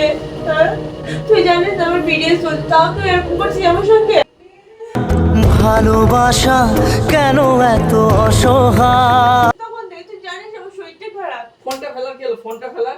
চলছে হ্যাঁ? তুই জানিস আমার পিরিয়ড চলছে তাও তুই এরকম করছিস আমার সঙ্গে? ভালোবাসা কেন এত অসহায়? তখন তুই জানিস আমার শরীরটা খারাপ? ফোনটা ফেলার কি হলো? ফোনটা ফেলার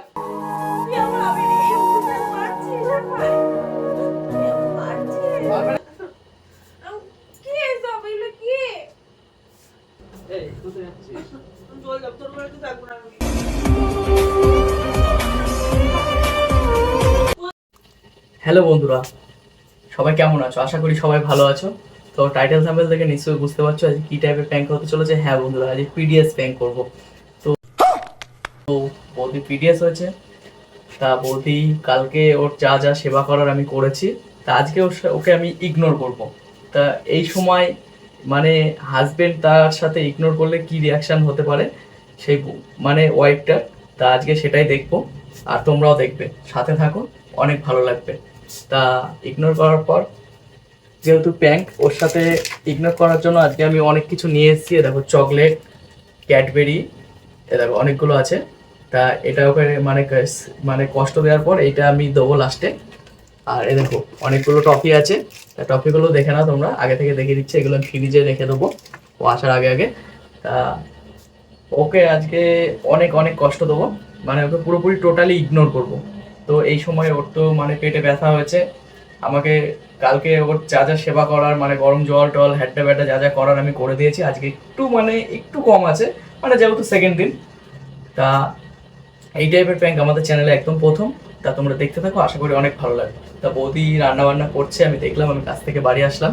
হ্যালো বন্ধুরা, সবাই কেমন আছো? আশা করি সবাই ভালো আছো। তো টাইটেল স্যাম্পেল থেকে নিশ্চয়ই বুঝতে পারছ আজ কি টাইপের প্যাঙ্ক হতে চলেছে। হ্যাঁ বন্ধুরা, আজ পিডিএস প্যাঙ্ক করব। তো তো বৌদি পিডিএস হয়েছে। তা বৌদি, কালকে ওর যা যা সেবা করার আমি করেছি, তা আজকে ওকে আমি ইগনোর করব। তা এই সময় মানে হাজবেন্ড তার সাথে ইগনোর করলে কি রিয়াকশান হতে পারে? সেই মানে ওয়াইফটার তা আজকে সেটাই দেখব, আর তোমরাও দেখবে। সাথে থাকো, অনেক ভালো লাগবে। তা ইগনোর করার পর, যেহেতু প্যাঙ্ক ওর সাথে ইগনোর করার জন্য আজকে আমি অনেক কিছু নিয়ে এসেছি। দেখো চকলেট ক্যাডবেরি এ দেখো অনেকগুলো আছে। তা এটা ওকে মানে মানে কষ্ট দেওয়ার পর এটা আমি দেবো লাস্টে আর এ দেখো অনেকগুলো টফি আছে। তা টফিগুলো দেখে নাও তোমরা। আগে থেকে দেখে দিচ্ছি, এগুলো ফ্রিজে রেখে দেবো। ও আসার আগে আগে। তা ওকে আজকে অনেক অনেক কষ্ট দেবো। মানে ওকে পুরোপুরি টোটালি ইগনোর করব। তো এই সময় ওর তো মানে পেটে ব্যথা হয়েছে। আমাকে কালকে ওর যা যা সেবা করার মানে গরম জল টল হ্যাড্ডা ব্যাড্ডা যা যা করার আমি করে দিয়েছি। আজকে একটু মানে একটু কম আছে মানে যেহেতু সেকেন্ড দিন। তা এই টাইপের প্যাঙ্ক আমাদের চ্যানেলে একদম প্রথম। তা তোমরা দেখতে থাকো, আশা করি অনেক ভালো লাগবে। তা বৌদি রান্না বান্না করছে, আমি দেখলাম, আমি কাছ থেকে বাড়ি আসলাম।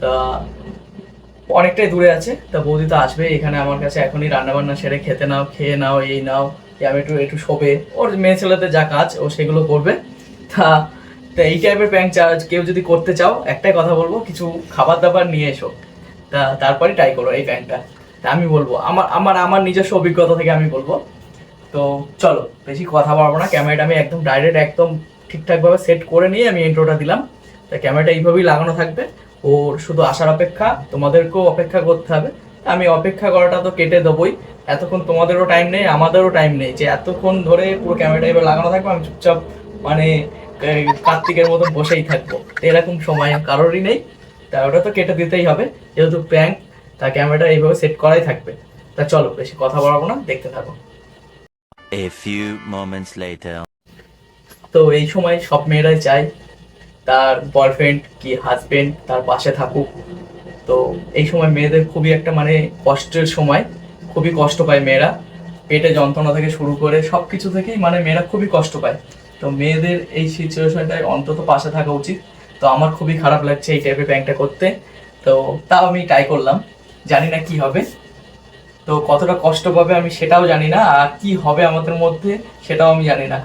তা অনেকটাই দূরে আছে। তা বৌদি তো আসবে এখানে আমার কাছে। এখনই রান্না বান্না সেরে খেতে নাও, খেয়ে নাও, এই নাও। এই আমি একটু একটু শোবে। ওর মেয়ে ছেলেদের যা কাজ, ও সেগুলো করবে। তা তা এই টাইপের প্যাঙ্ক চা কেউ যদি করতে চাও, একটাই কথা বলব, কিছু খাবার দাবার নিয়ে এসো। তা তারপরে ট্রাই করো এই প্যাঙ্কটা তা আমি বলব, আমার আমার আমার নিজস্ব অভিজ্ঞতা থেকে আমি বলব। তো চলো, বেশি কথা বলব না। ক্যামেরাটা আমি একদম ডাইরেক্ট একদম ঠিকঠাকভাবে সেট করে নিয়ে আমি ইন্ট্রোটা দিলাম। তা ক্যামেরাটা এইভাবেই লাগানো থাকবে। ওর শুধু আসার অপেক্ষা, তোমাদেরকেও অপেক্ষা করতে হবে। আমি অপেক্ষা করাটা তো কেটে দেবোই। এতক্ষণ তোমাদেরও টাইম নেই আমাদেরও টাইম নেই। যে এতক্ষণ ধরে পুরো ক্যামেরাটা এবার লাগানো থাকবে আমি চুপচাপ মানে কার্তিকের মতন বসেই থাকব। এরকম সময় কারোরই নেই। তা ওটা তো কেটে দিতেই হবে। যেহেতু প্র্যাঙ্ক তা ক্যামেরাটা এইভাবে সেট করাই থাকবে। তা চলো বেশি কথা বলব না দেখতে থাকো। A few moments later. তো এই সময় সব মেয়েরাই চায় তার বয়ফ্রেন্ড কি হাজবেন্ড তার পাশে থাকুক। তো এই সময় মেয়েদের খুবই একটা মানে কষ্টের সময়, খুবই কষ্ট পায় মেয়েরা। পেটে যন্ত্রণা থেকে শুরু করে সব কিছু থেকেই মানে মেয়েরা খুবই কষ্ট পায়। তো মেয়েদের এই সিচুয়েশনটায় অন্তত পাশে থাকা উচিত। তো আমার খুবই খারাপ লাগছে এই টাইপের প্যাঙ্কটা করতে। তো তাও আমি ট্রাই করলাম। জানি না কি হবে। তো কতটা কষ্ট পাবে আমি সেটাও জানি না। আর কি হবে আমাদের মধ্যে সেটাও আমি জানি না।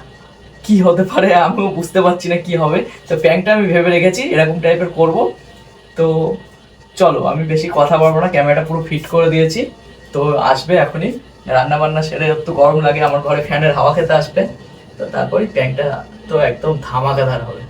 কি হতে পারে আমিও বুঝতে পারছি না কি হবে। তো প্যান্টটা আমি ভেবে রেখেছি, এরকম টাইপের করব। তো চলো, আমি বেশি কথা বলব না ক্যামেরাটা পুরো ফিট করে দিয়েছি। তো আসবে এখনই। রান্না বান্না সেরে একটু গরম লাগে, আমার ঘরে ফ্যানের হাওয়া খেতে আসবে। তো তারপরে প্যান্টটা তো একদম ধামাকাদার হবে।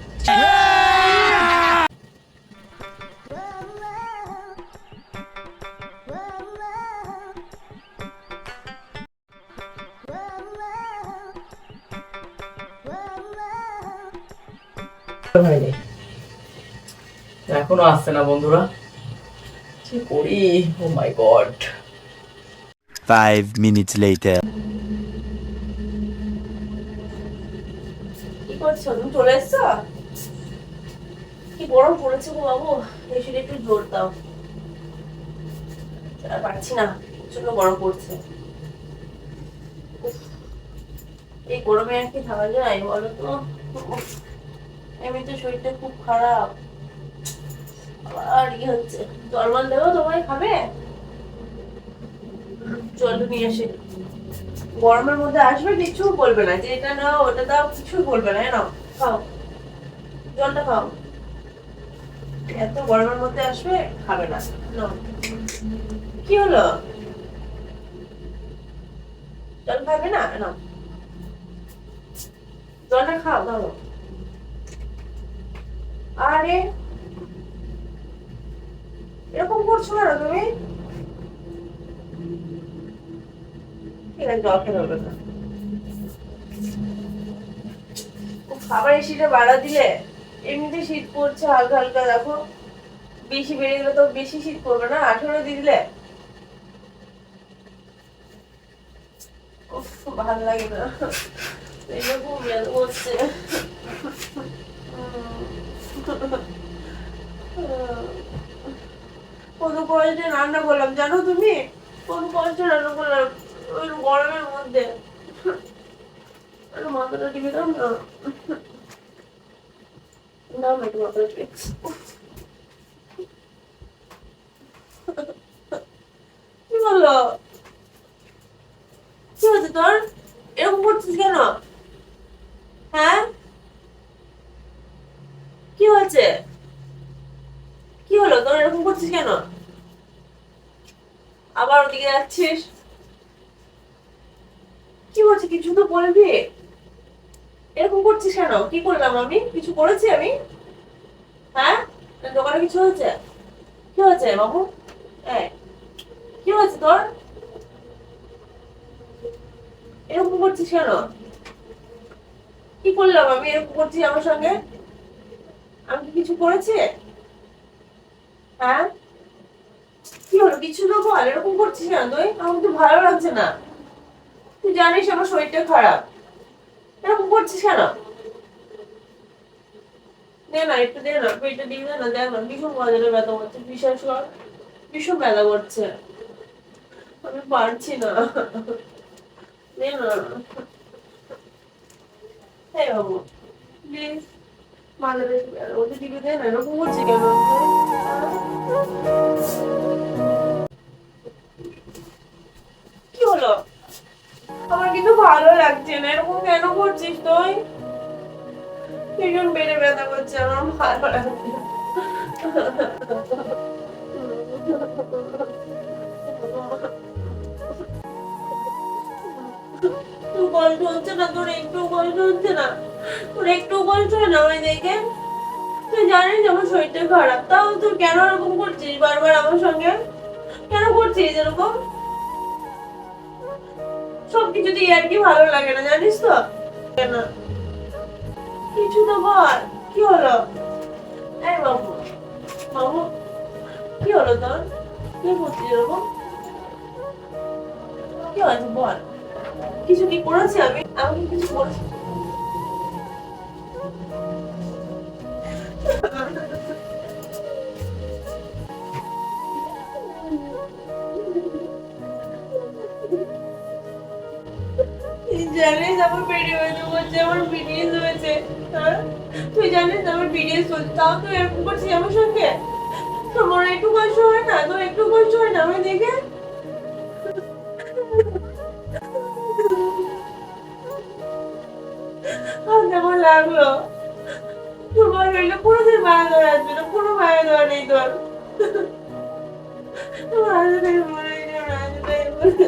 এখনও আসছে না বন্ধুরা। কি করি? ও my God Five minutes later. কি করছ? তুমি চলে এসছো? কি গরম পড়েছে গো বাবু? এসে একটু জোর দাও। আর পারছি না প্রচণ্ড গরম পড়ছে। এই গরমে আর কি থাকা যায় বলো তো? এমনিতে শরীরটা খুব খারাপ। আবার ইয়ে হচ্ছে, জল দেবো, তোমায় খাবে? জল নিয়ে এসে গরমের মধ্যে আসবে, কিছু বলবে না যে এটা নাও, ওটা দাও কিছু বলবে না নাও, খাও। জলটা খাও। এত গরমের মধ্যে আসবে, খাবে না কি হলো? জল খাবে না, নাও। জলটা খাও ধরো আরে করছ না তুমি? আবার এসিটা বাড়া দিলে। এমনিতে শীত পড়ছে, হালকা হালকা, দেখো। বেশি বেড়ে গেলে তো বেশি শীত পড়বে না, আঠেরো দিলে। ভালো লাগে না। এরকম মেল করছে কষ্টে রান্না করলাম, জানো তুমি? কত কষ্টে রান্না করলাম? ওই গরমের মধ্যে। মাথাটা টিপে দাও না। না একটু মাথাটা কি বলল কি হচ্ছে তোর? এরকম করছিস কেন? হ্যাঁ? কি হয়েছে? কি হলো? তোর এরকম করছিস কেন? আবার ওদিকে যাচ্ছিস? কি হচ্ছে? কিছু তো বলবি? এরকম করছিস কেন? কি করলাম আমি? কিছু করেছি আমি? হ্যাঁ? দোকানে কিছু হয়েছে? কি হয়েছে বাবু? এই, কি হয়েছে তোর? এরকম করছিস কেন? কি করলাম আমি এরকম করছি আমার সঙ্গে? আমি কি কিছু করেছি? হ্যাঁ? কি হলো? কিছু তো বল, এরকম করছিস কেন তুই আমার তো ভালো লাগছে না। তুই জানিস আমার শরীরটা খারাপ। এরকম করছিস কেন? দে না, একটু দে না পেটে দিয়ে না, দেখ না, ভীষণ বাজারে ব্যথা করছে বিশ্বাস কর ভীষণ ব্যথা করছে। আমি পারছি না। দে না। হ্যাঁ বাবু প্লিজ কি হলো? আমার কিন্তু ভালো লাগছে না, এরকম কেন করছিস তুই? বেড়ে ব্যথা করছে, আমার ভালো লাগছে। তোর কষ্ট হচ্ছে না, তোর একটু কষ্ট হচ্ছে না। তোর একটু কষ্ট না আমায় দেখে তুই জানিস আমার শরীরটা খারাপ। তাও তুই কেন এরকম করছিস বারবার আমার সঙ্গে? কেন করছিস এরকম? সব কিছুতে আর কি ভালো লাগে না, জানিস তো? কেন? কিছু তো বল, কি হলো? এই বাবু বাবু, কি হলো তোর? কি করছিস এরকম? কি হয়েছে বল? কিছু কি করেছি আমি? আমি কিছু করেছি জানিস আমার পেরিওড হচ্ছে আমার পিরিয়ড হয়েছে হ্যাঁ? তুই জানিস আমার পিরিয়ড হচ্ছে তাও তুই এরকম করছিস আমার সঙ্গে? তোর মনে একটু কষ্ট হয় না? তোর একটু কষ্ট হয় না আমি দেখে? কেমন লাগল? তোমার হইলে কোনোদিন মায়া দেওয়া আসবে না কোনো মায়া দেওয়া নেই তোর। তোমার আসবে মনে হয় না, আসবে হয়েছে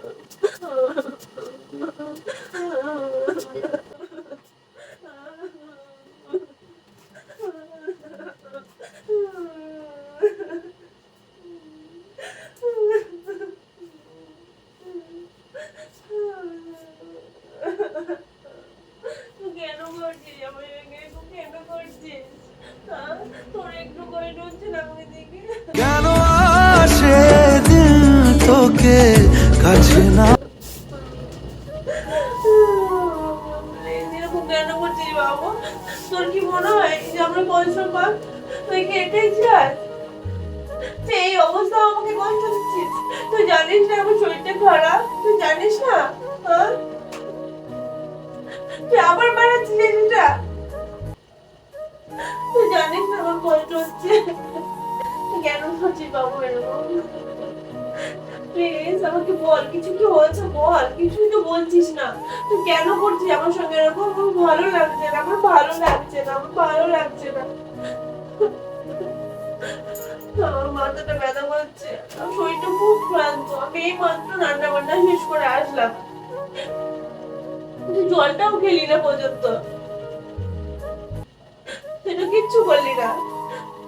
কাছে না। তোর কি মনে হয় যে আমরা কষ্ট পাক? তুই কি এটাই চাস? এই অবস্থা আমাকে কষ্ট দিচ্ছিস। তুই জানিস না আমার শরীরটা খারাপ? তুই জানিস না? হ্যাঁ? তুই আবার বাড়াচ্ছিস তুই জানিস না আমার কষ্ট হচ্ছে? কেন করছিস বাবু এরকম? প্লিজ, আমাকে বল, কিছু কি হয়েছে বল, কিছুই তো বলছিস না। তুই কেন করছিস আমার সঙ্গে? এরকম ভালো লাগছে না, আমার ভালো লাগছে না, আমার ভালো লাগছে না। আমার মাথাটা ব্যথা করছে, আমার শরীরটা খুব ক্লান্ত। আমি এই মাত্র রান্না বান্না শেষ করে আসলাম। তুই জলটাও খেলি না পর্যন্ত। তো কিচ্ছু করলি না।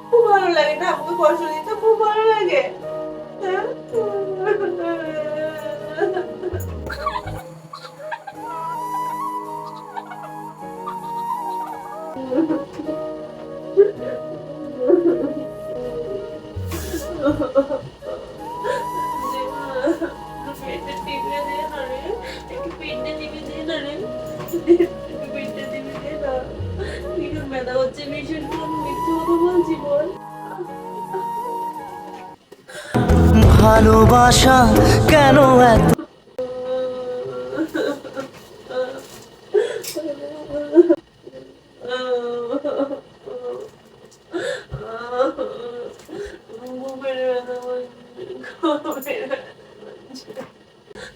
খুব ভালো লাগে না, আমাকে কষ্ট দিতে, খুব ভালো লাগে। Ha ha ha. ভালোবাসা কেন এত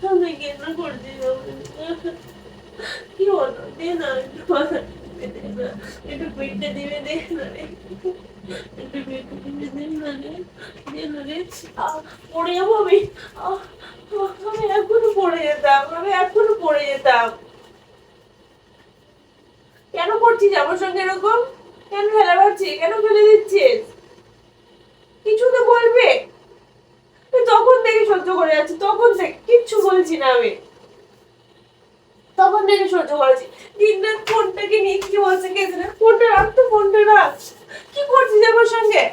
আমি কি না একটু না রে একটু দিবে না রে আহ, পড়ে যাব আমি আহ, আহ, আমি এখনও পড়ে যেতাম আমি এখনও পড়ে যেতাম কেন করছিস আমার সঙ্গে এরকম কেন ফেলা পাচ্ছিস কেন ফেলে কিছু তো বলবে। তখন থেকে সহ্য করে যাচ্ছি তখন থেকে। কিচ্ছু বলছি না আমি। তখন থেকে সহ্য করেছি দিন রাত ফোনটাকে নিয়ে কি বলছে কে জানে? ফোনটা রাখ তো ফোনটা রাখ। কি করছিস আমার সঙ্গে?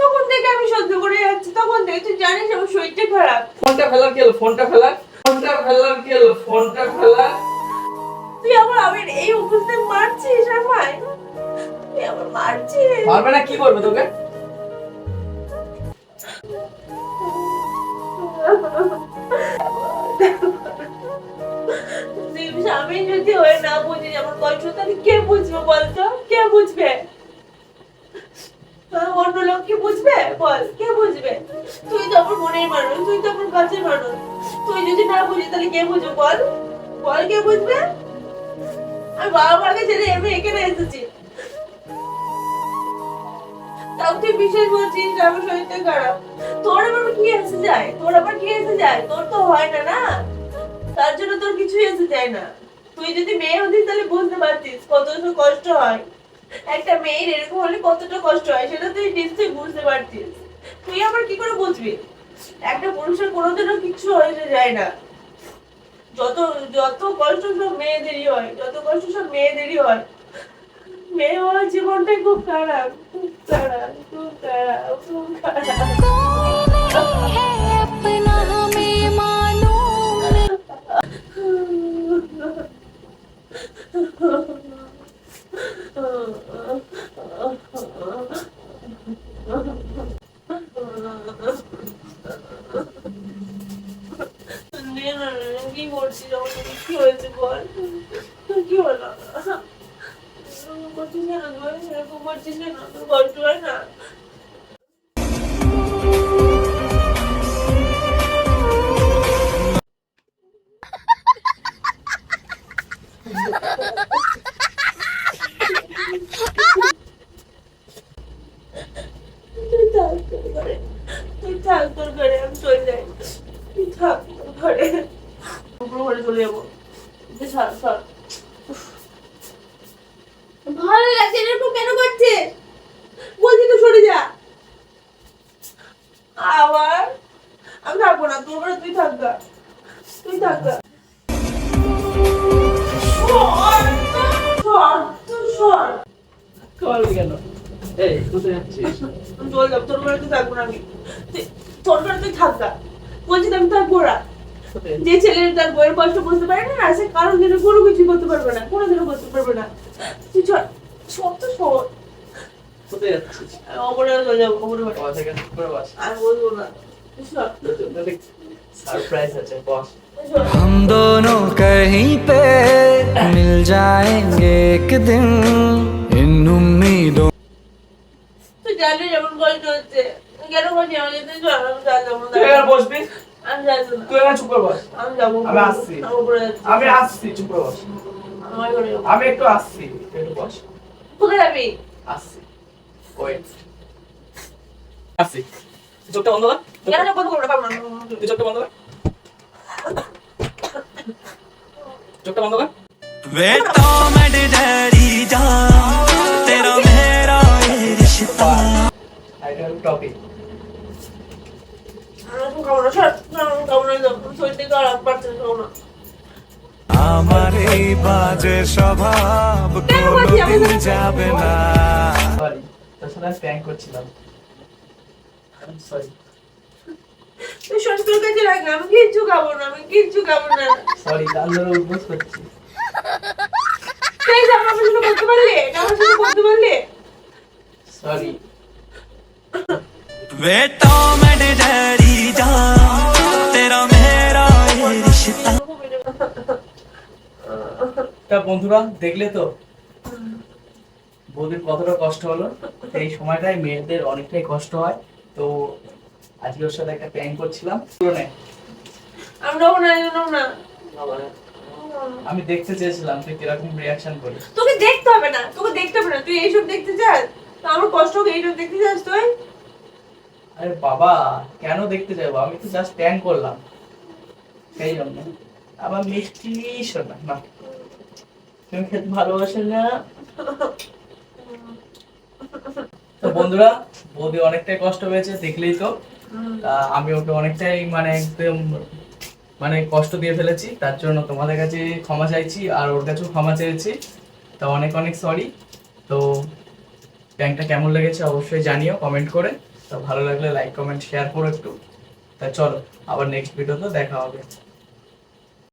তখন থেকে আমি সহ্য করে যাচ্ছি তখন থেকে। তুই জানিস আমার শরীরটা খারাপ। ফোনটা ফেলার কি হলো? ফোনটা ফেলার? ফোনটা ফেলার কি হলো? ফোনটা ফেলার? তুই আমার আমি এই অবস্থায় মারছিস আমায়? তুই আমার পারবে না কি করবে তোকে? আমি যদি হয়ে না বুঝি আমার কষ্ট তাহলে কে বুঝবে বলতো? কে বুঝবে? অন্য লোক কি বুঝবে? বল কে বুঝবে? তুই তো আমার মনের মানুষ তুই তো আমার কাছের মানুষ। তুই যদি না বুঝিস তাহলে কে বুঝবে বল? বল কে বুঝবে? আমি বাবা মাকে ছেড়ে আমি এখানে এসেছি। তাও তুই বিশেষ বলছিস আমার শরীরটা খারাপ। তোর আবার কি এসে যায়? তোর আবার কি এসে যায়? তোর তো হয় না না? তার জন্য তোর কিছুই এসে যায় না। তুই যদি মেয়ে হতিস তাহলে বুঝতে পারতিস কতটা কষ্ট হয়। একটা মেয়ের এরকম হলে কতটা কষ্ট হয়, সেটা তুই নিশ্চয়ই বুঝতে পারতিস। তুই আবার কি করে বুঝবি? একটা পুরুষের কোনোদিনও কিছু হয়ে যায় না। যত যত কষ্ট সব মেয়েদেরই হয়, যত কষ্ট সব মেয়েদেরই হয়। মেয়ে হওয়ার জীবনটাই খুব খারাপ খুব খারাপ খুব খারাপ। ঘরে। আমি চলে যাই। ঘরে। ঘরে চলে যাব। করবি কেন? এই কোথায় যাচ্ছিস? আমি তোর ঘরে থাকব না আমি। তোর ঘরে থাক গা। বলছি আমি থাকব না। যে ছেলে তার বইয়ের কষ্ট বুঝতে পারে না সে কারোর জন্য কোনো কিছু করতে পারবে না কোনো দিনও করতে পারবে না। তুই চল সব তো সর কোথায় যাচ্ছিস? হয়ে যাব করে বাস। আমি বলব না। সারপ্রাইজ আছে বস। हम दोनों कहीं पे मिल जाएंगे एक दिन इन उम्मीदों জানি যেমন কষ্ট হচ্ছে কেন করছি আমার যেতে চল আমি যা যাবো না। তুই এখানে বসবি আমি যাচ্ছি না তুই এখানে চুপ করে বস আমি যাবো আমি আসছি। আমি উপরে যাচ্ছি আমি আসছি চুপ করে বস আমার ঘরে যাবো। আমি একটু আসছি তুই একটু বস কোথায় যাবি আসছি ওয়েট আসছি তুই চোখটা বন্ধ কর কেন যা কথা বলবো না, পারবো না। তুই চোখটা বন্ধ কর চোখটা বন্ধ কর वे तो मैं डरी जा तेरा मेरा ये रिश्ता আইটেম টপিক আমি এখন খাবো না, সর। না, আমি খাবো না, যাবো। শরীর থেকে আর পারছি না, খাবো না। আমার এই বাজে স্বভাব কেন বলছি? আমি কোনোদিন তো- যাবে না সরি তোর সাথে প্র্যাঙ্ক করছিলাম সরি তুই শ্বশুর কাছে রাখ না, আমি কিচ্ছু খাবো না, আমি কিচ্ছু খাবো না। সরি গান ধরে উদ্বোস করছি তুই এই যে আমার সাথে করতে পারলি? এটা আমার সাথে করতে পারলি? সরি वे तो मैं डरी जा तेरा मेरा ये रिश्ता তা বন্ধুরা দেখলে তো বৌদির কতটা কষ্ট হলো এই সময়টায় মেয়েদের অনেকটাই কষ্ট হয় তো আজকে ওর সাথে একটা প্র্যাঙ্ক করছিলাম। পুরো নেয়। আমি নেব না, না। না। আমি দেখতে চেয়েছিলাম তুই কীরকম রিয়াকশন করিস। তোকে দেখতে হবে না তোকে দেখতে হবে না তুই এইসব দেখতে চাস? তো আমার কষ্ট হোক এইসব দেখতে চাস তুই? আরে বাবা কেন দেখতে যাব? আমি তো জাস্ট প্র্যাঙ্ক করলাম। সেই জন্য। আবার মিষ্টি শোনা না। তুমি খেতে ভালোবাসে না। তো বন্ধুরা বৌদি অনেকটাই কষ্ট হয়েছে দেখলেই তা। আমি ওকে অনেকটাই মানে একদম মানে কষ্ট দিয়ে ফেলেছি, তার জন্য তোমাদের কাছে ক্ষমা চাইছি আর ওর কাছেও ক্ষমা চেয়েছি। তো অনেক অনেক সরি তো ব্যাংকটা কেমন লেগেছে অবশ্যই জানিও কমেন্ট করে। তো ভালো লাগলে লাইক কমেন্ট শেয়ার করো একটু। তা চলো, আবার নেক্সট ভিডিওতে দেখা হবে।